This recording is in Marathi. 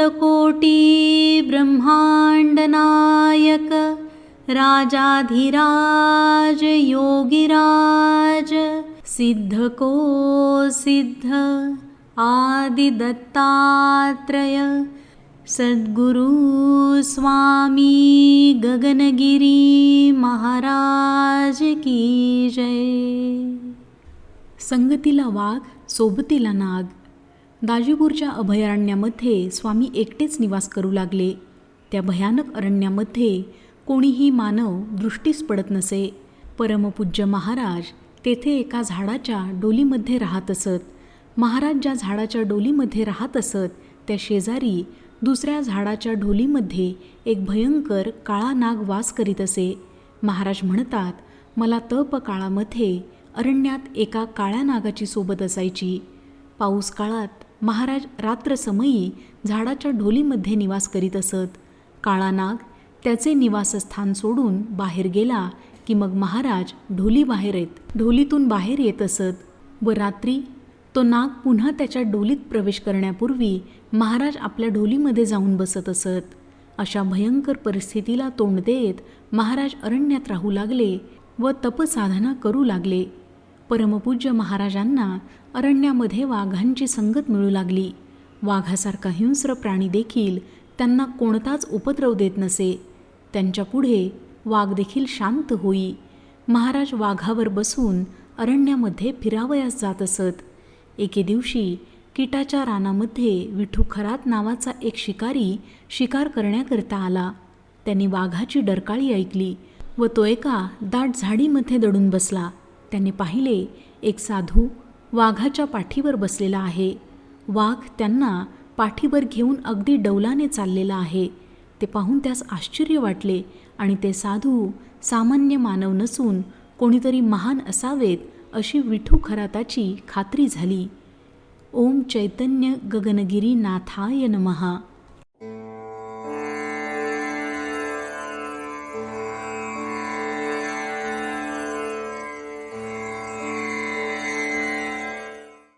कोटी ब्रह्माण्डनायक राजाधिराज योगिराज सिद्धको सिद्ध आदिदत्तात्रय सद्गुरु स्वामी गगनगिरी महाराज की जय। संगतीला वाघ सोबतीला नाग दाजीपूरच्या अभयारण्यामध्ये स्वामी एकटेच निवास करू लागले. त्या भयानक अरण्यामध्ये कोणीही मानव दृष्टीस पडत नसे. परमपूज्य महाराज तेथे एका झाडाच्या डोलीमध्ये राहत असत. महाराज ज्या झाडाच्या डोलीमध्ये राहत असत त्या शेजारी दुसऱ्या झाडाच्या ढोलीमध्ये एक भयंकर काळा नाग वास करीत असे. महाराज म्हणतात मला तप काळामध्ये अरण्यात एका काळ्या नागाची सोबत असायची. पाऊस काळात महाराज रात्रसमयी झाडाच्या ढोलीमध्ये निवास करीत असत. काळा नाग त्याचे निवासस्थान सोडून बाहेर गेला की मग महाराज ढोली बाहेर येत ढोलीतून बाहेर येत असत व रात्री तो नाग पुन्हा त्याच्या डोलीत प्रवेश करण्यापूर्वी महाराज आपल्या ढोलीमध्ये जाऊन बसत असत. अशा भयंकर परिस्थितीला तोंड देत महाराज अरण्यात राहू लागले व तपसाधना करू लागले. परमपूज्य महाराजांना अरण्यामध्ये वाघांची संगत मिळू लागली. वाघासारखा हिंस्र प्राणी देखील त्यांना कोणताच उपद्रव देत नसे. त्यांच्या पुढे वाघ देखील शांत होई. महाराज वाघावर बसून अरण्यामध्ये फिरावयास जात असत. एके दिवशी किटाच्या रानामध्ये विठू खरात नावाचा एक शिकारी शिकार करण्याकरता आला. त्यांनी वाघाची डरकाळी ऐकली व तो एका दाट झाडीमध्ये दडून बसला. त्यांनी पाहिले एक साधू वाघाच्या पाठीवर बसलेला आहे. वाघ त्यांना पाठीवर घेऊन अगदी डौलाने चाललेला आहे. ते पाहून त्यास आश्चर्य वाटले आणि ते साधू सामान्य मानव नसून कोणीतरी महान असावेत अशी विठू खराताची खात्री झाली. ओम चैतन्य गगनगिरी नाथाय नमहा